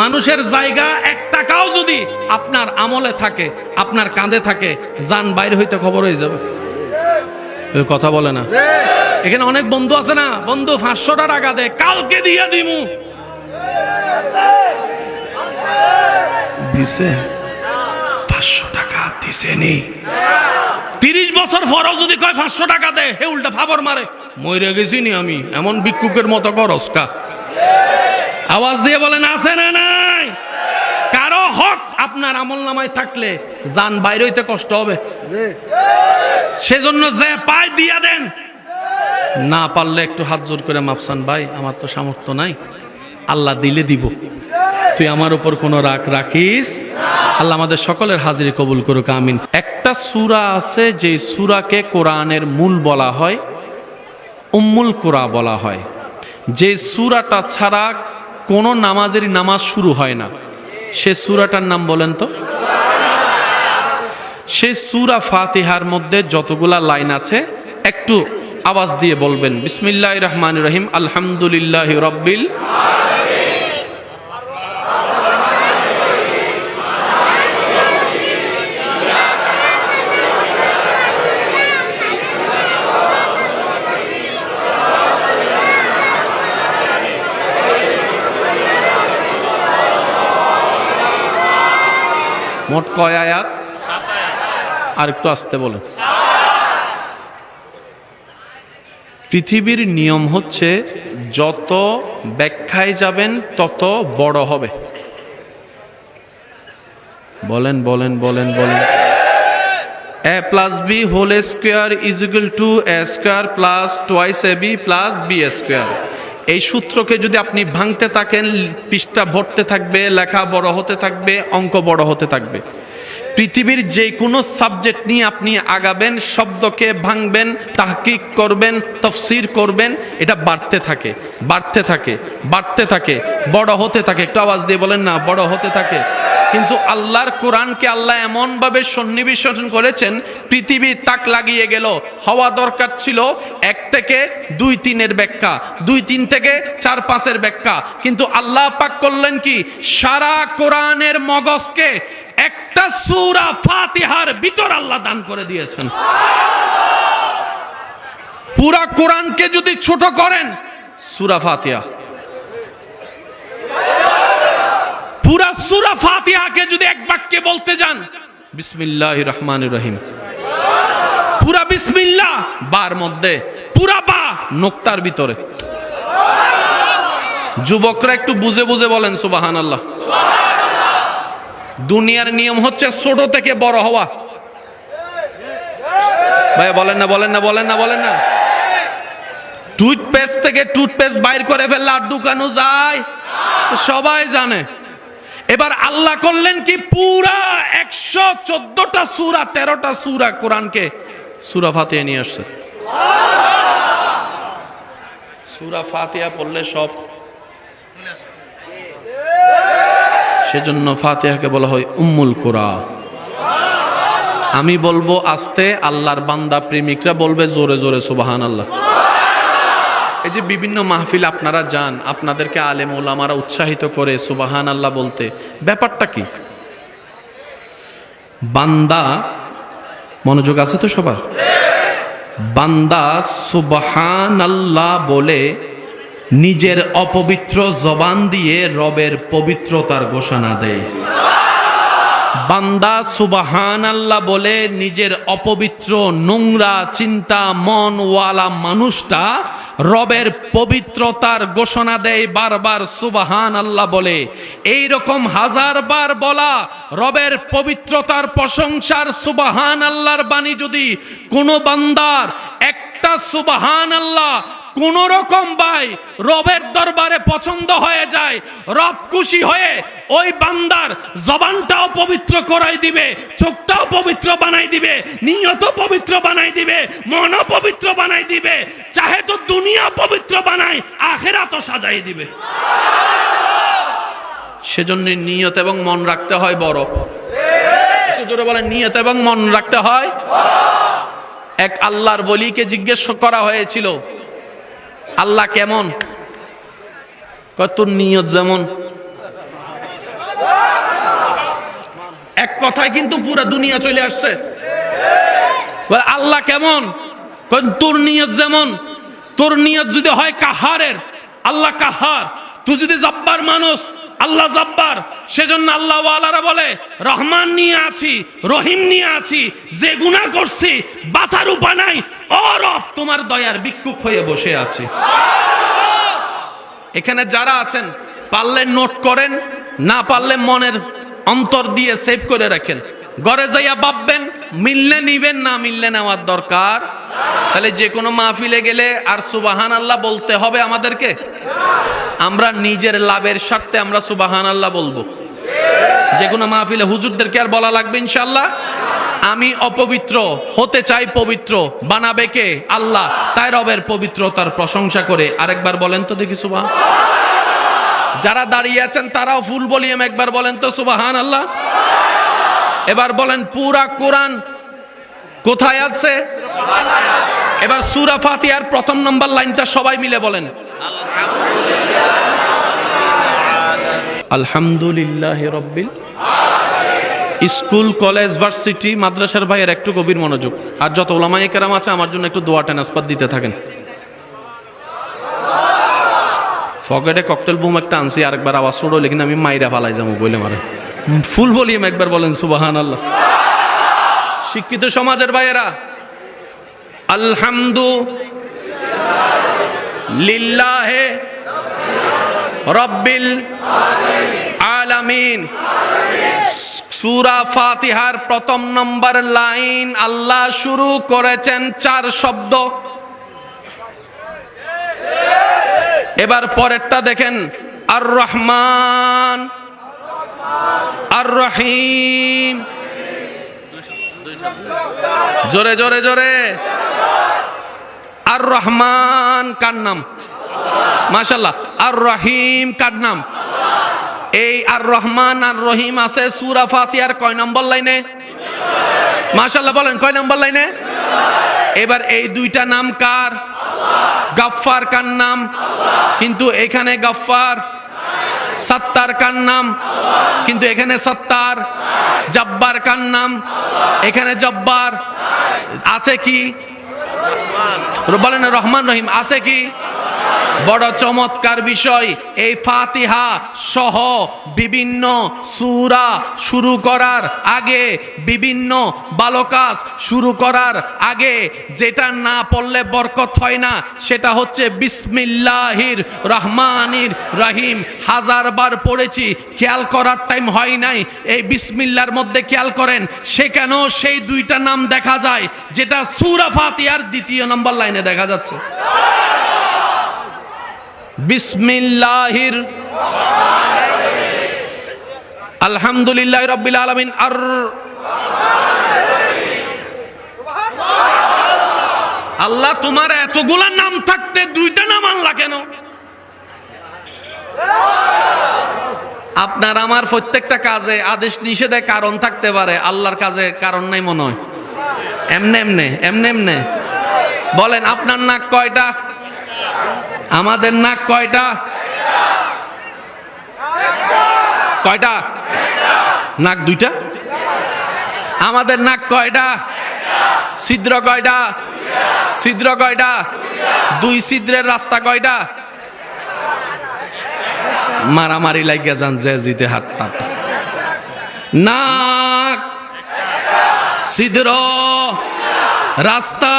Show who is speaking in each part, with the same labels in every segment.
Speaker 1: মানুষের জায়গা এক টাকাও যদি আপনার আমলে থাকে, আপনার কাঁধে থাকে, যান বাইরে হইতে খবর হয়ে যাবে। কথা বলে না। এখানে অনেক বন্ধু আছে না? বন্ধু, পাঁচশোটা টাকা দে, কালকে দিয়ে দিমু। দিছে? পাঁচশো টাকা দিছে নি। তিরিশ বছর পরও যদি কয় পাঁচশো টাকা দে, হে উল্টা ফাবর মারে। মরে গেছি নি আমি, এমন ভিক্ষুকের মতো করস কা। আওয়াজ দিয়ে বলেন, আছে না হক আপনার আমল নামায় থাকলে যান বাইরে হইতে কষ্ট হবে। সেজন্য যে পায় দিয়া দেন। না পারলে একটু হাত জোর করে মাফসান ভাই, আমার তো সামর্থ্য নাই। আল্লাহ দিলে দিব। তুই আমার উপর কোনো রাগ রাখিস। আল্লাহ আমাদের সকলের হাজিরি কবুল করুক, আমিন। একটা সুরা আছে যে সূরাকে কোরআনের মূল বলা হয়, উম্মুল কোরা বলা হয়। যে সূরাটা ছাড়া কোনো নামাজেরই নামাজ শুরু হয় না। সে সুরাটার নাম বলেন তো? সে সুরা ফাতিহার মধ্যে যতগুলা লাইন আছে, একটু আওয়াজ দিয়ে বলবেন। বিসমিল্লাহ রহমান রহিম, আলহামদুলিল্লাহ রব্বিল মোট কয় আয়াত? আর একটু আসতে বলেন। পৃথিবীর নিয়ম হচ্ছে, যত ব্যাখ্যায় যাবেন, তত বড় হবে। বলেন বলেন বলেন বলেন। A plus B whole square is equal to A square plus twice A B plus B square. এই সূত্রকে যদি আপনি ভাঙতে থাকেন, পৃষ্ঠা ভরতে থাকবে, লেখা বড় হতে থাকবে, অঙ্ক বড় হতে থাকবে। পৃথিবীর যে কোনো সাবজেক্ট নিয়ে আপনি আগাবেন, শব্দকে ভাঙবেন, তাহকিক করবেন, তফসির করবেন, এটা বাড়তে থাকে বাড়তে থাকে বাড়তে থাকে, বড় হতে থাকে। একটু আওয়াজ দিয়ে বলেন না, বড় হতে থাকে। কিন্তু আল্লাহর কোরআনকে আল্লাহ এমনভাবে সন্নিবেশন করেছেন পৃথিবী তাক লাগিয়ে গেল। হওয়া দরকার ছিল এক থেকে দুই তিনের ব্যাখ্যা, দুই তিন থেকে চার পাঁচের ব্যাখ্যা। কিন্তু আল্লাহ পাক করলেন কি? সারা কোরআনের মগজকে একটা সুরা ফাতিহার ভিতর আল্লাহ দান করে দিয়েছেন। পুরা কোরআনকে যদি ছোট করেন, সুরা ফাতিহা পুরা সূরা ফাতিহাকে যদি এক বাক্যে বলতে যান, বিসমিল্লাহ রহমান রহিম। পুরা বিসমিল্লাহ বার মধ্যে, পুরা বা নোক্তার ভিতরে। যুবকরা একটু বুঝে বুঝে বলেন সুবাহান আল্লাহ দুনিয়ার নিয়ম হচ্ছে ছোট থেকে বড় হওয়া। ভাই, বলেন না বলেন না বলেন না বলেন না। টুথপেস্ট থেকে টুথপেস্ট বাইর করে ফেললে আর ঢুকানো যায়? সবাই জানে। এবার আল্লাহ করলেন কি? পুরা একশো চোদ্দটা সুরা, তেরোটা সুরা কোরআনকে সুরা ফাতিয়া নিয়ে আসছে। সুরা ফাতিয়া পড়লে সব সেজন্য ফাতিহাকে বলা হয় উম্মুল কোরা। আমি বলব আস্তে, আল্লাহর বান্দা প্রেমিকরা বলবে জোরে জোরে সুবাহান আল্লাহ এই যে বিভিন্ন মাহফিল আপনারা যান, আপনাদেরকে আলেম ওলামারা উৎসাহিত করে সুবাহান আল্লাহ বলতে, ব্যাপারটা কি? বান্দা, মনোযোগ আছে তো সবার? বান্দা সুবাহান আল্লাহ বলে নিজের অপবিত্র জবান দিয়ে রবের পবিত্রতার ঘোষণা দেয়। বান্দা সুবাহান আল্লাহ বলে, নিজের অপবিত্র, নোংরা চিন্তা মন ওয়ালা মানুষটা রবের পবিত্রতার ঘোষণা দেয় বারবার সুবাহান আল্লাহ বলে। এই রকম হাজার বার বলা, রবের পবিত্রতার প্রশংসার সুবাহান আল্লাহর বাণী যদি কোনো বান্দার, একটা সুবাহান আল্লাহ কোন রকম ভাই রবের দরবারে পছন্দ হয়ে যায়, রব খুশি হয়ে ওই বান্দার জবানটাও পবিত্র করাই দিবে, চোখটাও পবিত্র বানাই দিবে নিয়ত পবিত্র বানাই দিবে, মনও পবিত্র বানাই দিবে, চাহে তো দুনিয়া পবিত্র বানাই আখেরা তো সাজাই দিবে। সেজন্য নিয়ত এবং মন রাখতে হয় বড়। জোরে বলেন, নিয়ত এবং মন রাখতে হয়? এক আল্লাহর বলিকে জিজ্ঞেস করা হয়েছিল আল্লাহ কেমন? তোর নিয়ত যেমন। এক কথায় কিন্তু পুরা দুনিয়া চলে আসছে। আল্লাহ কেমন? তোর নিয়ত যেমন। তোর নিয়ত যদি হয় কাহারের, আল্লাহ কাহার। তুই যদি জব্বার মানুষ আল্লাহ জব্বার। সেজন্য আল্লাহ ওয়ালারা বলে, রহমান নিয়ে আছি, রহিম নিয়ে আছি, যে গুনাহ করছি, বাঁচার উপায় নাই। অরব তোমার দয়ার বিক্ষুপ হয়ে বসে আছি। এখানে যারা আছেন, পারলে নোট করেন, না পারলে মনের অন্তর দিয়ে সেভ করে রাখেন। ঘরে যাইয়া ভাববেন, মিললে নিবেন, না মিললে নেওয়ার দরকার তাহলে যে কোনো মাহফিলে গেলে আর সুবাহান আল্লাহ বলতে হবে আমাদেরকে? আমরা নিজের লাভের স্বার্থে আমরা সুবাহান আল্লাহ বলব। যে কোনো মাহফিলে হুজুরদেরকে আর বলা লাগবে ইনশাল্লাহ আমি অপবিত্র, হতে চাই পবিত্র, বানাবে কে? আল্লাহ, তাই রবের পবিত্রতার প্রশংসা করে। আরেকবার বলেন তো দেখি সুবাহ যারা দাঁড়িয়ে আছেন তারাও ফুল বলিয়াম একবার বলেন তো সুবাহান আল্লাহ এবার বলেন পুরা কোরআন কোথায় আছে? এবার সুরা ফাতিহার প্রথম নম্বর লাইনটা সবাই মিলে বলেন। আলহামদুলিল্লাহ রব্বিল স্কুল, কলেজ, ভার্সিটি, মাদ্রাসার ভাইয়ের একটু গভীর মনোযোগ। আর যত ওলামাই কেরাম আছে, আমার জন্য একটু দোয়া টেনাসপাত দিতে থাকেন। ফকেটে ককটেল বুম একটা আনছি, আরেকবার আওয়াজ ছোট হইলে কিন্তু আমি মাইরা ফালাই যাব বলে মারে। ফুল বলিম একবার বলেন সুবাহান আল্লাহ শিক্ষিত সমাজের ভাইয়েরা, আলহামদু লিল্লাহে রব্বিল আলামিন। সুরা ফাতিহার প্রথম নম্বর লাইন আল্লাহ শুরু করেছেন চার শব্দ। এবার পরেরটা দেখেন আর রহমান আর রহিম জোরে জোরে জোরে। আর রহমান কার নাম? মাশাল্লাহ আর রহিম কার নাম? এই আর রহমান আর রহিম আছে সুরা ফাতিহার কয় নম্বর লাইনে? মাশাল্লাহ বলেন, কয় নম্বর লাইনে? এবার এই দুইটা নাম কার? গাফফার কার নাম? কিন্তু এখানে গাফফার সত্তার কার নাম? কিন্তু এখানে সত্তার জব্বার কার নাম? এখানে জব্বার আছে কি? বলেন রহমান রহিম। আছে কি? বড় চমৎকার বিষয়, এই ফাতিহা সহ বিভিন্ন সুরা শুরু করার আগে, বিভিন্ন বালকাজ শুরু করার আগে, যেটা না পড়লে বরকত হয় না, সেটা হচ্ছে বিসমিল্লাহির রহমানির রহিম। হাজারবার পড়েছি, খেয়াল করার টাইম হয় নাই, এই বিসমিল্লার মধ্যে খেয়াল করেন সেখানেও সেই দুইটা নাম দেখা যায়, যেটা সুরা ফাতিহার দ্বিতীয় নম্বর লাইনে দেখা যাচ্ছে। বিসমিল্লাহির আলহামদুলিল্লাহ রব্বিল আলামিন আর আল্লাহ তোমার এতগুলা নাম থাকতে দুইটা নাম আল্লাহ কেন? আপনার আমার প্রত্যেকটা কাজে আদেশ নিষেধে কারণ থাকতে পারে, আল্লাহর কাজে কারণ নাই মনে হয়। এমনে এমনে এমনে এমনে। বলেন, আপনার নাক কয়টা? আমাদের নাক কয়টা? কয়টা? নাক দুইটা? আমাদের নাক কয়টা? ছিদ্র কয়টা? ছিদ্র কয়টা? দুই ছিদ্রের রাস্তা কয়টা? মারামারি লাগিয়া যান যে জিতে হাত তাত নাক, ছিদ্র, রাস্তা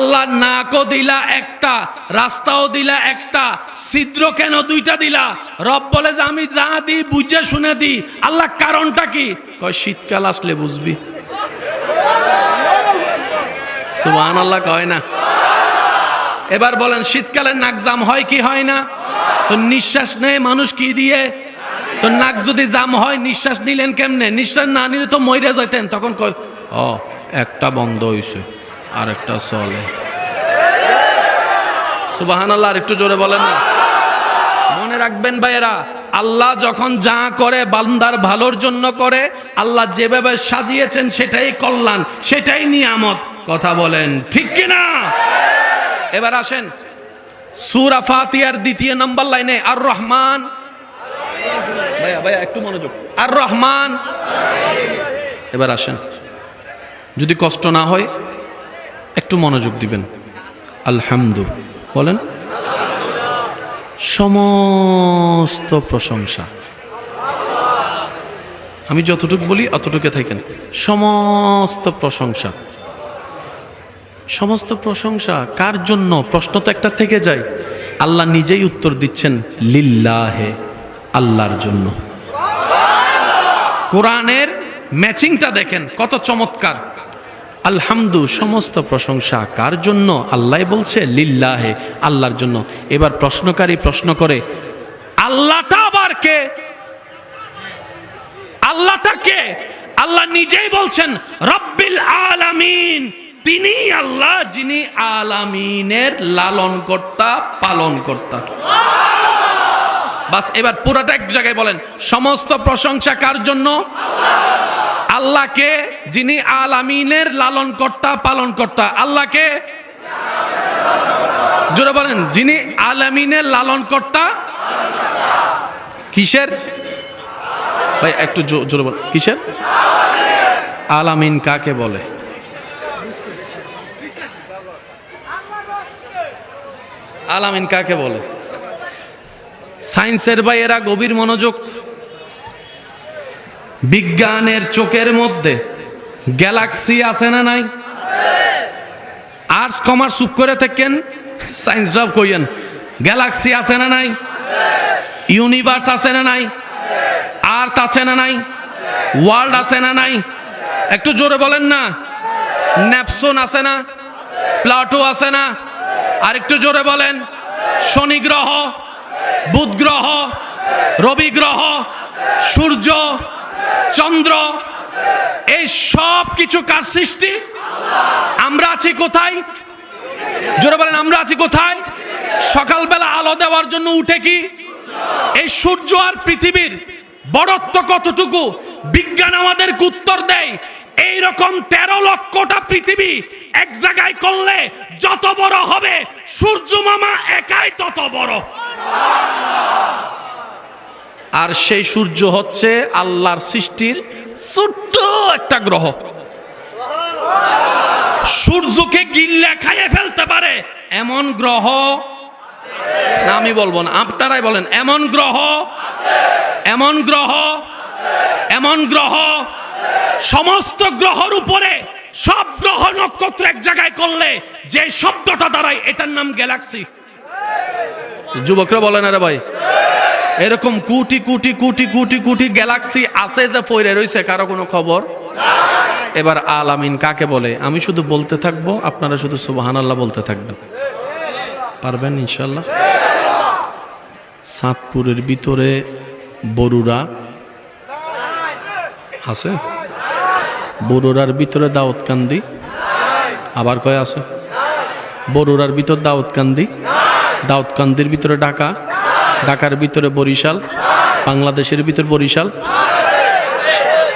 Speaker 1: আল্লাহ নাকও দিলা একটা, রাস্তাও দিলা একটা, ছিদ্র কেন দুইটা দিলা? রব বলে যে, আমি যা দিই বুঝে শুনে দিই। আল্লাহ কারণটা কি? কয়, শীতকাল আসলে বুঝবি। সুবহান আল্লাহ কয় না। এবার বলেন শীতকালে নাক জাম হয় কি হয় না? তো নিঃশ্বাস নেয় মানুষ কি দিয়ে? তো নাক যদি জাম হয়, নিঃশ্বাস নিলেন কেমনে? নিঃশ্বাস না নিলে তো মরে যাইতেন। তখন কয় ও একটা বন্ধ হইছে আরেকটা চলে। সুবাহান আল্লাহ একটু জোরে বলেন না। মনে রাখবেন ভাইয়েরা, আল্লাহ যখন যা করে বান্দার ভালোর জন্য করে, আল্লাহ যেভাবে সাজিয়েছেন সেটাই কল্যাণ, সেটাই নিয়ামত। কথা বলেন, ঠিক কিনা? এবার আসেন, সুরা ফাতিয়ার দ্বিতীয় নম্বর লাইনে আর রহমান ভাইয়া ভাইয়া, একটু মনোযোগ। আর রহমান এবার আসেন, যদি কষ্ট না হয় একটু মনোযোগ দিবেন। আলহামদু। বলেন। সমস্ত প্রশংসা। আমি যতটুকু বলি অতটুকু থাকেন। সমস্ত প্রশংসা। সমস্ত প্রশংসা কার জন্য? প্রশ্ন তো একটা থেকে যায়। আল্লাহ নিজেই উত্তর দিচ্ছেন, লিল্লাহে, আল্লাহর জন্য। কোরআনের ম্যাচিংটা দেখেন, কত চমৎকার। আলহামদু, সমস্ত প্রশংসা কার জন্য? আল্লাহ বলছে, লিল্লাহে, আল্লাহর জন্য। এবার প্রশ্নকারী প্রশ্ন করে, আল্লাহটা আবার কে? আল্লাহটা কে? আল্লাহ নিজেই বলছেন, রব্বিল আলামিন। তিনি আল্লাহ, যিনি আলামিনের লালন কর্তা পালন কর্তা বাস, এবার পুরাটা এক জায়গায় বলেন, সমস্ত প্রশংসা কার জন্য? আল্লাহকে যিনি আলামিনের লালন কর্তা পালন কর্তা আল্লাহকে? জোরে বলেন, যিনি আলামিনের লালন কর্তা কিসের? ভাই, একটু জোরে বলেন, কিসের? আলামিন কাকে বলে? আলামিন কাকে বলে? সায়েন্সের ভাই, এরা গভীর মনোযোগ। বিজ্ঞানের চোখের মধ্যে গ্যালাক্সি আছে না নাই? আর্টস কমার্স চুপ করে থাকেন। সায়েন্সটাও কইয়েন। গ্যালাক্সি আছে না নাই? ইউনিভার্স আছে না নাই? আর্থ আছে না নাই? ওয়ার্ল্ড আছে না নাই? একটু জোরে বলেন না। ন্যাপসন আছে না? প্লাটো আছে না? আর একটু জোরে বলেন। শনি গ্রহ, বুধ গ্রহ, রবি গ্রহ, সূর্য চন্দ্র, এই সব কিছু কার সৃষ্টি? আমরা আছি কোথায়? জোরে বলেন, আমরা আছি কোথায়? সকালবেলা আলো দেওয়ার জন্য উঠে কি? এই সূর্য আর পৃথিবীর বড়ত্ব কতটুকু? বিজ্ঞান আমাদের উত্তর দেয় এই রকম তেরো লক্ষটা পৃথিবী এক জায়গায় করলে যত বড় হবে, সূর্য মামা একাই তত বড়। আর সেই সূর্য হচ্ছে আল্লাহর সৃষ্টির ছোট্ট একটা গ্রহ। সূর্যকে গিল্লা খাইয়ে ফেলতে পারে, এমন গ্রহ না, আমি বলব না, আপনারাই বলেন, এমন গ্রহ এমন গ্রহ এমন গ্রহ সমস্ত গ্রহর উপরে, সব গ্রহ নক্ষত্র এক জায়গায় করলে যে শব্দটা দাঁড়ায়, এটার নাম গ্যালাক্সি। যুবকরা বলেন, আরে ভাই। এরকম কোটি কোটি কোটি কোটি কোটি গ্যালাক্সি আছে যে ফইরে রইছে, কারও কোনো খবর? এবার আলামিন কাকে বলে? আমি শুধু বলতে থাকব, আপনারা শুধু সুবাহান আল্লাহ বলতে থাকবেন। পারবেন ইনশাল্লাহ সাতপুরের ভিতরে বরুরা আছে? বরুরার ভিতরে দাউদকান্দি? আবার কয় আছে? বরুরার ভিতর দাউদকান্দি? দাউদকান্দির ভিতরে ঢাকা? ঢাকার ভিতরে বরিশাল, বাংলাদেশের ভিতর বরিশাল,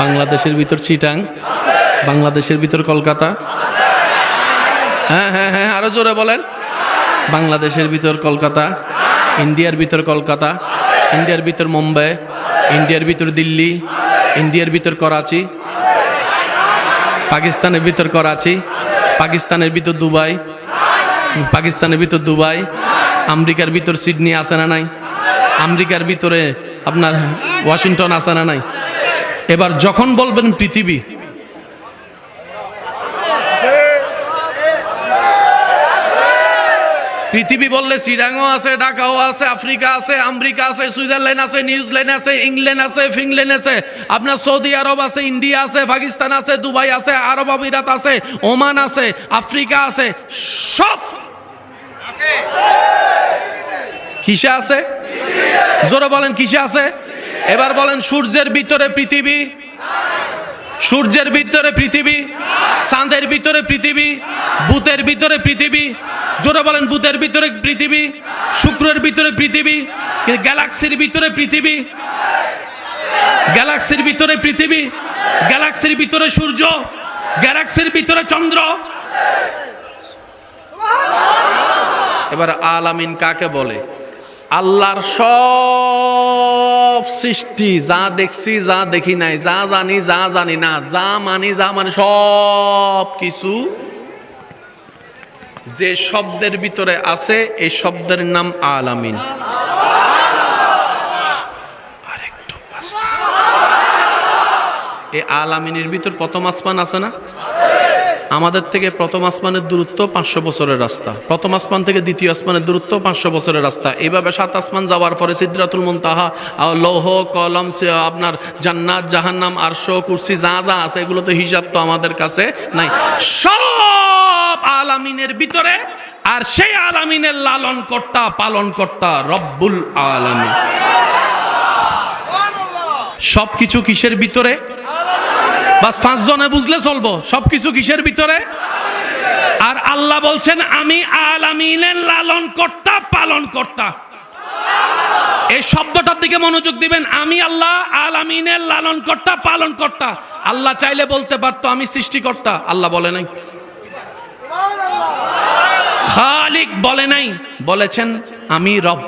Speaker 1: বাংলাদেশের ভিতর চিটাং, বাংলাদেশের ভিতর কলকাতা। হ্যাঁ হ্যাঁ হ্যাঁ আরও জোরে বলেন। বাংলাদেশের ভিতর কলকাতা, ইন্ডিয়ার ভিতর কলকাতা, ইন্ডিয়ার ভিতর মুম্বাই, ইন্ডিয়ার ভিতর দিল্লি, ইন্ডিয়ার ভিতর করাচি, পাকিস্তানের ভিতর করাচি, পাকিস্তানের ভিতর দুবাই, পাকিস্তানের ভিতর দুবাই, আমেরিকার ভিতর সিডনি আছে না নাই? আমেরিকার ভিতরে আপনার ওয়াশিংটন আছে না নাই? এবার যখন বলবেন পৃথিবী পৃথিবী বললে সিডাংও আছে, ঢাকাও আছে, আফ্রিকা আছে, আমেরিকা আছে, সুইজারল্যান্ড আছে, নিউজিল্যান্ড আছে, ইংল্যান্ড আছে, ফিনল্যান্ড আছে, আপনার সৌদি আরব আছে, ইন্ডিয়া আছে, পাকিস্তান আছে, দুবাই আছে, আরব আমিরাত আছে, ওমান আছে, আফ্রিকা আছে, সব কিসে আছে? জোরে বলেন, কিসে আছে? এবার বলেন, সূর্যের ভিতরে পৃথিবী। সূর্যের ভিতরে পৃথিবী, চাঁদের ভিতরে পৃথিবী, বুতের ভিতরে পৃথিবী। জোরে বলেন, বুতের ভিতরে পৃথিবী, শুক্রের ভিতরে পৃথিবী, গ্যালাক্সির ভিতরে পৃথিবী। গ্যালাক্সির ভিতরে পৃথিবী, গ্যালাক্সির ভিতরে সূর্য, গ্যালাক্সির ভিতরে চন্দ্র। এবার আলামিন কাকে বলে? আল্লাহর সব সৃষ্টি, যা দেখছি, যা দেখি নাই, যা জানি যা জানি না, যা মানি, যা মানে সব কিছু যে শব্দের ভিতরে আছে, এই শব্দের নাম আলামিন। এই আলামিনের ভিতর প্রথম আসমান আছে না আমাদের থেকে প্রথম আসমানের দূরত্ব পাঁচশো বছরের রাস্তা। প্রথম আসমান থেকে দ্বিতীয় আসমানের দূরত্ব পাঁচশো বছরের রাস্তা। এইভাবে সাত আসমান যাওয়ার পরে সিদ্ধাতুল মুনতাহা লৌহ, কলম আপনার জান্নাত, জাহান্নাম, আরশ, কুরসি, যা যা আছে, এগুলো তো হিসাব তো আমাদের কাছে নাই। সব আলামিনের ভিতরে আর সেই আলামিনের লালন কর্তা পালন কর্তা রব্বুল আলামিন। সবকিছু কিসের ভিতরে? বাস পাঁচ জনে বুঝলে চলবো। সবকিছু কিসের ভিতরে? আর আল্লাহ বলছেন, আমি আলামিনের লালন কর্তা পালন কর্তা এই শব্দটার দিকে মনোযোগ দিবেন, আমি আল্লাহ আলামিনের লালন কর্তা পালন কর্তা আল্লাহ চাইলে বলতে পারতো, আমি সৃষ্টিকর্তা। আল্লাহ বলে নাই। খালিক বলে নাই, বলেছেন, আমি রব।